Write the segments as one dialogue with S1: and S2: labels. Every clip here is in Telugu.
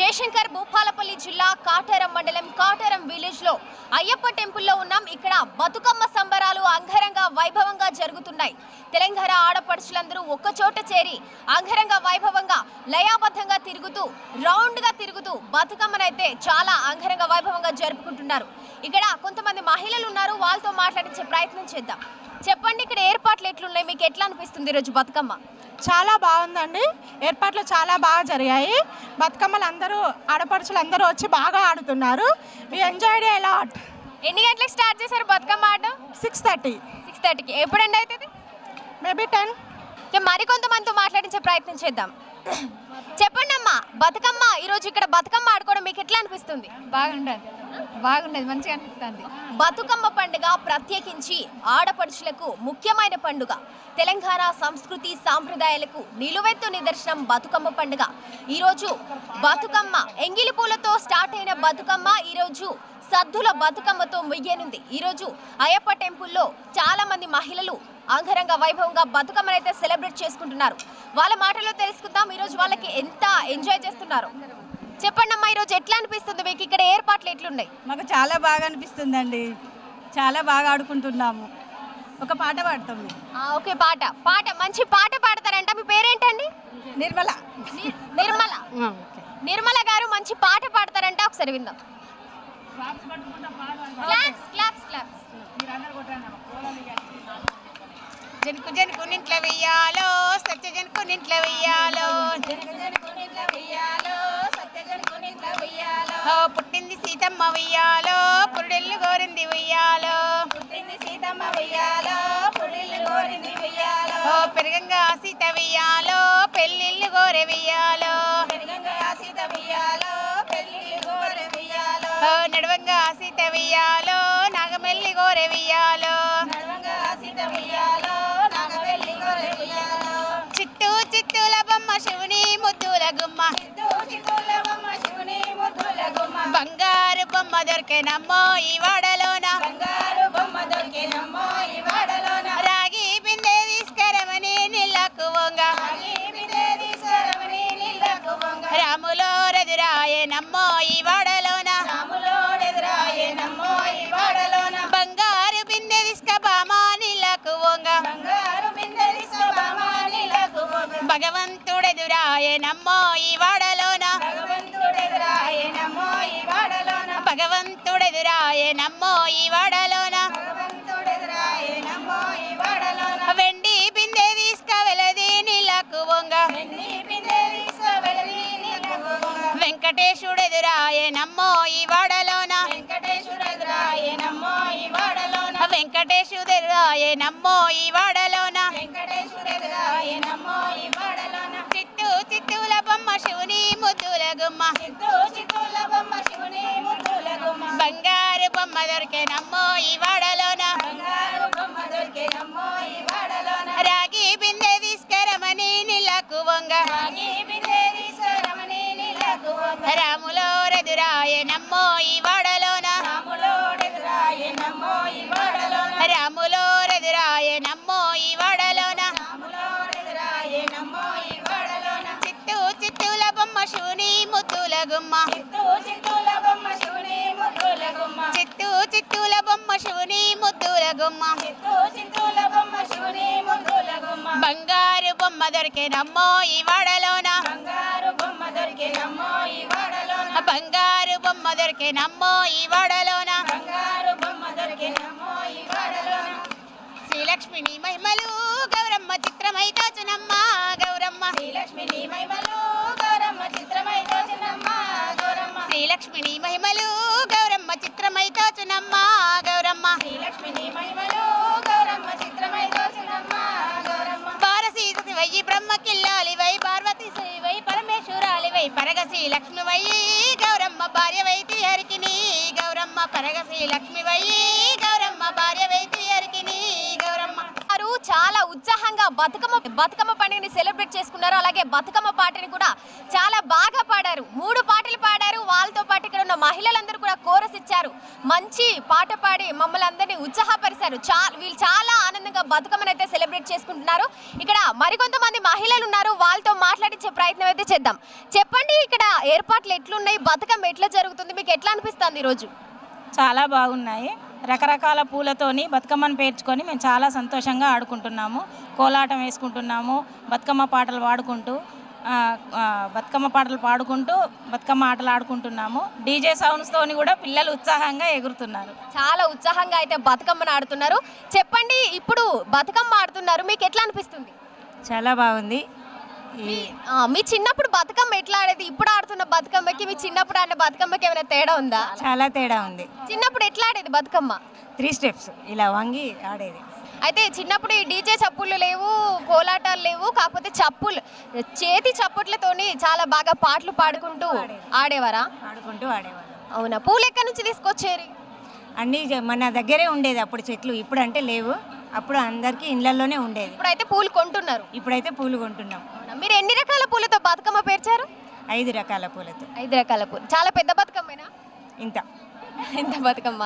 S1: జయశంకర్ భూపాలపల్లి జిల్లా కాటారం మండలం కాటారం విలేజ్లో అయ్యప్ప టెంపుల్లో ఉన్నాం. ఇక్కడ బతుకమ్మ సంబరాలు అంగరంగ వైభవంగా జరుగుతున్నాయి. తెలంగాణ ఆడపడుచులందరూ ఒక్కచోట చేరి అంగరంగ వైభవంగా లయాబద్ధంగా తిరుగుతూ రౌండ్గా తిరుగుతూ బతుకమ్మనైతే చాలా అంగరంగ వైభవంగా జరుపుకుంటున్నారు. ఇక్కడ కొంతమంది మహిళలు ఉన్నారు. వాళ్ళతో మాట్లాడించే ప్రయత్నం చేద్దాం. చెప్పండి ఇక్కడ ఏర్పాట్లు ఎట్లున్నాయి? మీకు ఎట్లా అనిపిస్తుంది ఈరోజు బతుకమ్మ?
S2: చాలా బాగుందండి. ఏర్పాట్లు చాలా బాగా జరిగాయి. బతుకమ్మలు అందరూ ఆడపడుచులు అందరూ వచ్చి బాగా ఆడుతున్నారు. వి ఎంజాయ్డ్ ఏ లాట్
S1: ఎన్ని గంటలకు స్టార్ట్ చేశారు బతుకమ్మ ఆడడం
S2: సిక్స్ థర్టీ.
S1: సిక్స్ థర్టీకి. ఎప్పుడండి అవుతుంది
S2: మేబీ టెన్.
S1: మరికొంతమందితో మాట్లాడించే ప్రయత్నం చేద్దాం. చెప్పండి అమ్మా బతుకమ్మ ఈరోజు ఇక్కడ బతుకమ్మ ఆడుకోవడం మీకు ఎట్లా అనిపిస్తుంది?
S3: బాగుండదు. బాగుండదు మంచిగా అనిపిస్తుంది.
S1: బతుకమ్మ పండుగ ప్రత్యేకించి ఆడపడుచులకు ముఖ్యమైన పండుగ. తెలంగాణ సంస్కృతి సాంప్రదాయాలకు నిలువెత్తు నిదర్శనం బతుకమ్మ పండుగ. ఈరోజు బతుకమ్మ ఎంగిలి పూలతో స్టార్ట్ అయిన బతుకమ్మ ఈరోజు సద్దుల బతుకమ్మతో ముగియనుంది ఈరోజు అయ్యప్ప టెంపుల్లో చాలా మంది మహిళలు అంగరంగ వైభవంగా బతుకమ్మను అయితే సెలబ్రేట్ చేసుకుంటున్నారు. వాళ్ళ మాటల్లో తెలుసుకుందాం. ఈరోజు వాళ్ళకి ఎంత ఎంజాయ్ చేస్తున్నారు? చెప్పండి అమ్మా ఈరోజు ఎట్లా అనిపిస్తుంది మీకు? ఇక్కడ ఏర్పాట్లు ఎట్లున్నాయి?
S3: మాకు చాలా బాగా అనిపిస్తుందండి. చాలా బాగా ఆడుకుంటున్నాము. ఒక పాట పాడతాం
S1: ఓకే పాట. పాట మంచి పాట పాడతారంట. మీ పేరేంటండి?
S3: నిర్మల.
S1: నిర్మల. నిర్మల గారు మంచి పాట పాడతారంట. ఒకసారి విందాం. క్లాప్స్ క్లాప్స్ క్లాప్స్
S3: జనుకు జనుకు నింట్ల వెయ్యాలో సత్య జనుకు నింట్ల వెయ్యాలో. ఓ పుట్టింది సీతమ్మ వెయ్యాలో పురుడెల్లు గోరింది వెయ్యాలో. సీతమ్మ వెయ్యాలో ఓ పెరగంగా సీత వెయ్యాలో పెళ్ళిళ్ళు గోరె వెయ్యాలో. ఓ నడవంగా సీత వెయ్యాలో నాగమెల్లి గోరె వెయ్యాలో నడవంగా సీత వెయ్యాలో. శివుని ముద్దుల గుమ్మ బంగారు బొమ్మ దొరికేనమ్మో ఈ వాడలోన. రాగి బిందె తీసుకరమని నీళ్ళకు వంగ రాములో రదురాయనమ్మో ఈ వాడలోన. బంగారు బిందె నీళ్ళకు వంగ భగవంతుడెదురాయనమ్మో ఈ వాడలోన. భగవంతుడెదురాయనమ్మో ఈ వాడలోన. వెండి బిందె తీసుక వెలది నీళ్ళకు వంగ. వెంకటేశుడెదురాయనమ్మో ఈ వాడలోన. వెంకటేశుడెదురాయనమ్మో ఈ వాడలోన. చిత్తూ చిత్తూల బొమ్మ శివుని ముద్దుల గుమ్మ బంగారు బొమ్మ దొరికేనమ్మో ఈ వాడలోన. రాగి బిందె తీసుకరమని నీళ్ళకు వంగ. రాములో రదురాయనమ్మో ఈ ముద్దుల చిత్తూ చిత్తూల బొమ్మ శివుని ముద్దుల గుమ్మ. బంగారు బొమ్మ దొరికేనమ్మో ఈ వాడలోన. బంగారు బొమ్మ దొరికేనమ్మో ఈ వాడలోన. శ్రీలక్ష్మిని మహిమలు గౌరమ్మ చిత్రమై దాచునమ్మ గౌరమ్మ. శ్రీలక్ష్మిని మహిమలు దాచునమ్మ గౌరమ్మ. వై శివయ్యి బ్రహ్మ కిల్లాలి వై పార్వతి వై పరమేశ్వరాలి వై పరగశ్రీ లక్ష్మి వై గౌరమ్మ భార్య వైతి హరికిని గౌరమ్మ పరగసి లక్ష్మి వై గౌరమ్మ భార్య
S1: ఉత్సాహంగా బతుకమ్మ బతుకమ్మ పండుగని సెలబ్రేట్ చేసుకున్నారు. అలాగే బతుకమ్మ పాటని కూడా చాలా బాగా పాడారు. మూడు పాటలు పాడారు. వాళ్ళతో పాటు ఇక్కడ ఉన్న మహిళలందరూ కూడా కోరస్ ఇచ్చారు. మంచి పాట పాడి మమ్మల్ని అందరినీ ఉత్సాహపరిచారు. చా వీళ్ళు చాలా ఆనందంగా బతుకమ్మని అయితే సెలబ్రేట్ చేసుకుంటున్నారు. ఇక్కడ మరికొంతమంది మహిళలు ఉన్నారు. వాళ్ళతో మాట్లాడించే ప్రయత్నం అయితే చేద్దాం. చెప్పండి ఇక్కడ ఏర్పాట్లు ఎట్లున్నాయి? బతుకమ్మ ఎట్లా జరుగుతుంది? మీకు ఎట్లా అనిపిస్తుంది ఈరోజు?
S4: చాలా బాగున్నాయి. రకరకాల పూలతోని బతుకమ్మను పేర్చుకొని మేము చాలా సంతోషంగా ఆడుకుంటున్నాము. కోలాటం వేసుకుంటున్నాము. బతుకమ్మ పాటలు పాడుకుంటూ బతుకమ్మ పాటలు పాడుకుంటూ బతుకమ్మ ఆటలు ఆడుకుంటున్నాము. డీజే సౌండ్స్తోని కూడా పిల్లలు ఉత్సాహంగా ఎగురుతున్నారు.
S1: చాలా ఉత్సాహంగా అయితే బతుకమ్మను ఆడుతున్నారు. చెప్పండి ఇప్పుడు బతుకమ్మ ఆడుతున్నారు. మీకు ఎట్లా అనిపిస్తుంది?
S4: చాలా బాగుంది.
S1: మీ చిన్నప్పుడు బతుకమ్మ ఎట్లా ఆడేది? ఇప్పుడు ఆడుతున్న బతుకమ్మకి మీ చిన్నప్పుడు ఆడిన బతుకమ్మకి ఏమైనా తేడా ఉందా?
S4: చాలా తేడా ఉంది.
S1: చిన్నప్పుడు ఎట్లా ఆడేది బతుకమ్మ?
S4: త్రీ స్టెప్స్ ఇలా వంగి ఆడేది.
S1: అయితే చిన్నప్పుడు ఈ డీజే చప్పుళ్ళు లేవు కోలాటాలు లేవు కాకపోతే చప్పులు చేతి చప్పుట్లతోని చాలా బాగా పాటలు పాడుకుంటూ ఆడేవారా?
S4: ఆడుకుంటూ ఆడేవాళ్ళం.
S1: అవునా? పూలు ఎక్కడి నుంచి తీసుకొచ్చేరి?
S4: అన్నీ మన దగ్గరే ఉండేది అప్పుడు చెట్లు ఇప్పుడు అంటే లేవు. అప్పుడు అందరికీ ఇళ్ళల్లోనే ఉండేది.
S1: ఇప్పుడైతే పూలు కొంటున్నారు.
S4: ఇప్పుడైతే పూలు కొంటున్నాం.
S1: అవునా? మీరు ఎన్ని రకాల పూలతో బతుకమ్మ పేర్చారు?
S4: ఐదు రకాల పూలతో.
S1: ఐదు రకాల పూలు. చాలా పెద్ద బతుకమ్మేనా?
S4: ఇంత.
S1: ఎంత బతుకమ్మ.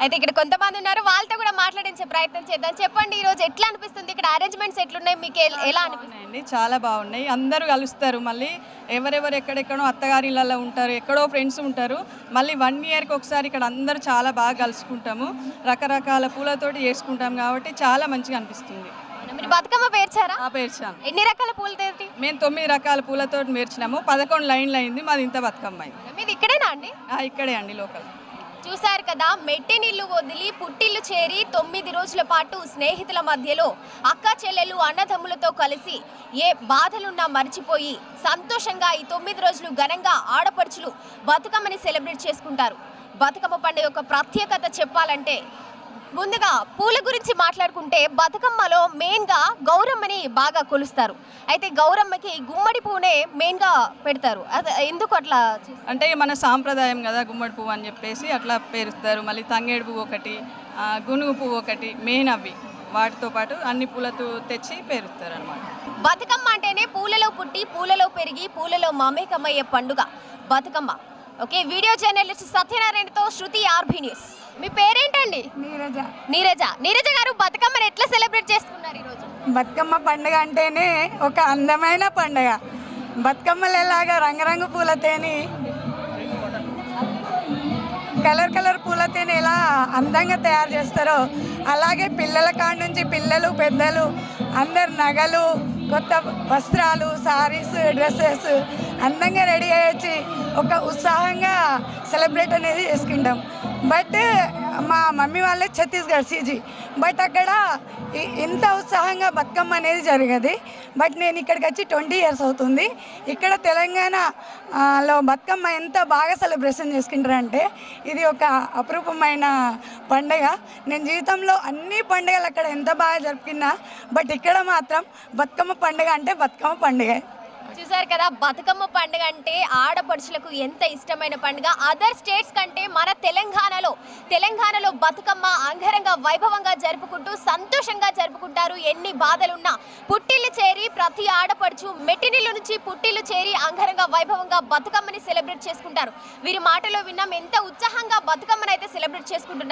S1: అయితే ఇక్కడ కొంతమంది ఉన్నారు వాళ్ళతో కూడా మాట్లాడించే ప్రయత్నం చేద్దాం. చెప్పండి ఈ రోజు ఎట్లా అనిపిస్తుంది? ఇక్కడ అరేంజ్మెంట్స్ ఎట్లున్నాయి? మీకు ఎల్- ఎలా అనిపిస్తుంది?
S5: అండి చాలా బాగున్నాయి. అందరూ కలుస్తారు మళ్ళీ. ఎవరెవరు ఎక్కడెక్కడో అత్తగారి ఇళ్ళల్లో ఉంటారు ఎక్కడో ఫ్రెండ్స్ ఉంటారు. మళ్ళీ వన్ ఇయర్కి ఒకసారి ఇక్కడ అందరూ చాలా బాగా కలుసుకుంటాము. రకరకాల పూలతోటి చేసుకుంటాం కాబట్టి చాలా మంచిగా అనిపిస్తుంది.
S1: మీరు బతుకమ్మ పేర్చారా?
S5: ఆ పేర్చాను.
S1: ఎన్ని రకాల పూలతోటి?
S5: మేము తొమ్మిది రకాల పూలతో మేర్చినాము పదకొండు లైన్లు అయింది మాది ఇంత బతుకమ్మ. అయింది
S1: మీది ఇక్కడేనా అండి?
S5: ఆ, ఇక్కడే అండి లోకల్.
S1: చూశారు కదా మెట్టెనిల్లు వదిలి పుట్టిల్లు చేరి తొమ్మిది రోజుల పాటు స్నేహితుల మధ్యలో అక్క చెల్లెలు అన్నదమ్ములతో కలిసి ఏ బాధలున్నా మర్చిపోయి సంతోషంగా ఈ తొమ్మిది రోజులు ఘనంగా ఆడపడుచులు బతుకమ్మని సెలబ్రేట్ చేసుకుంటారు. బతుకమ్మ పండుగ యొక్క ప్రత్యేకత చెప్పాలంటే ముందుగా పూల గురించి మాట్లాడుకుంటే బతుకమ్మలో మెయిన్గా గౌరమ్మని బాగా కొలుస్తారు. అయితే గౌరమ్మకి గుమ్మడి పువ్వునే మెయిన్గా పెడతారు. అది ఎందుకు అట్లా?
S5: అంటే మన సాంప్రదాయం కదా గుమ్మడి పువ్వు అని చెప్పేసి అట్లా పేరుస్తారు. మళ్ళీ తంగేడు పువ్వు ఒకటి గునుగు పువ్వు ఒకటి మెయిన్ అవి. వాటితో పాటు అన్ని పూలతో తెచ్చి పేరుస్తారు అనమాట
S1: బతుకమ్మ అంటేనే పూలలో పుట్టి పూలలో పెరిగి పూలలో మమేకమయ్యే పండుగ బతుకమ్మ. ఓకే వీడియో జర్నలిస్ట్ సత్యనారాయణతో శృతి ఆర్బీ న్యూస్. మీ పేరేంటండి?
S6: నీరజ.
S1: నీరజ. నీరజ గారు బతుకమ్మని ఎట్లా సెలబ్రేట్ చేసుకున్నారు ఈరోజు?
S6: బతుకమ్మ పండుగ అంటేనే ఒక అందమైన పండుగ. బతుకమ్మలు ఎలాగా రంగురంగు పూలతేని కలర్ కలర్ పూలతోని ఎలా అందంగా తయారు చేస్తారో అలాగే పిల్లల కాడ నుంచి పిల్లలు పెద్దలు అందరు నగలు కొత్త వస్త్రాలు సారీస్ డ్రెస్సెస్ అందంగా రెడీ అయ్యి ఒక ఉత్సాహంగా సెలబ్రేట్ అనేది చేసుకుంటాం. బట్ మా మమ్మీ వాళ్ళే ఛత్తీస్గఢ్ సీజీ. బట్ అక్కడ ఇ- ఇంత ఉత్సాహంగా బతుకమ్మ అనేది జరిగేది. బట్ నేను ఇక్కడికి వచ్చి ట్వంటీ ఇయర్స్ అవుతుంది. ఇక్కడ తెలంగాణ లో బతుకమ్మ ఎంత బాగా సెలబ్రేషన్ చేసుకుంటారంటే ఇది ఒక అపురూపమైన పండగ. నేను జీవితంలో అన్ని పండుగలు అక్కడ ఎంత బాగా జరుపుకున్నా బట్ ఇక్కడ మాత్రం బతుకమ్మ పండుగ అంటే బతుకమ్మ పండుగ.
S1: చూసారు కదా బతుకమ్మ పండుగ అంటే ఆడపడుచులకు ఎంత ఇష్టమైన పండుగ? అదర్ స్టేట్స్ కంటే మన తెలంగాణలో తెలంగాణలో బతుకమ్మ అంగరంగ వైభవంగా జరుపుకుంటూ సంతోషంగా జరుపుకుంటారు. ఎన్ని బాధలున్నా పుట్టిల్లు చేరి ప్రతి ఆడపడుచు మెట్టినిల్లు నుంచి పుట్టిల్లు చేరి అంగరంగ వైభవంగా బతుకమ్మని సెలబ్రేట్ చేసుకుంటారు. వీరి మాటలో విన్నాం ఎంత ఉత్సాహంగా బతుకమ్మని అయితే సెలబ్రేట్ చేసుకుంటున్నారు.